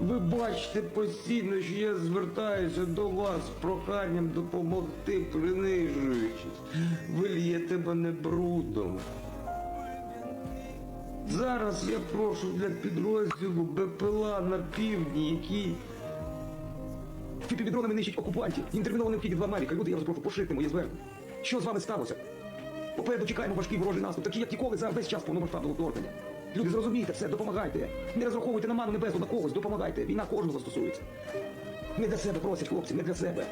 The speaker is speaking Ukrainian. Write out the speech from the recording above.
Ви бачите постійно, що я звертаюся до вас з проханням допомогти, принижуючись. Ви л'єте мене брудом. Зараз я прошу для підрозділу БПЛА на півдні, який Фіпівідронами нищить окупантів. Їм терміново необхідні два Мавіка. Люди, я вас прошу, пошити моє звернення. Що з вами сталося? Попереду чекаємо важкий ворожий наступ, такий як ніколи за весь час повномасштабного вторгнення. Люди, зрозумійте все, допомагайте. Не розраховуйте на ману небесну на когось, допомагайте. Війна кожного стосується. Не для себе просять хлопці, не для себе.